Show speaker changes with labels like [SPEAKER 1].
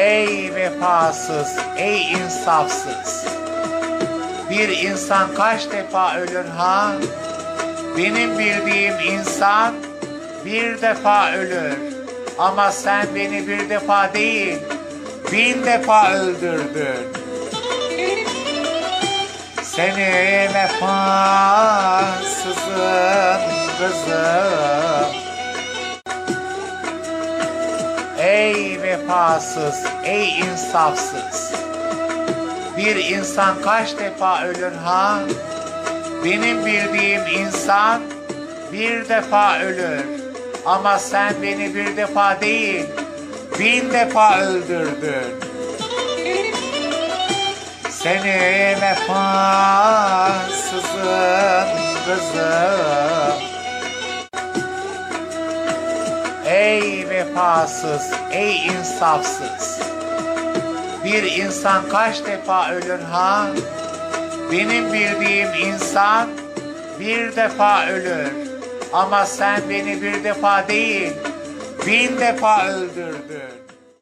[SPEAKER 1] Ey vefasız, ey insafsız. Bir insan kaç defa ölür ha? Benim bildiğim insan bir defa ölür. Ama sen beni bir defa değil, bin defa öldürdün. Seni vefasızın kızım. Ey vefasız, ey insafsız. Bir insan kaç defa ölür ha? Benim bildiğim insan bir defa ölür. Ama sen beni bir defa değil, bin defa öldürdün. Seni vefasızın kızım. Vefasız, ey insafsız. Bir insan kaç defa ölür ha? Benim bildiğim insan bir defa ölür. Ama sen beni bir defa değil, bin defa öldürdün.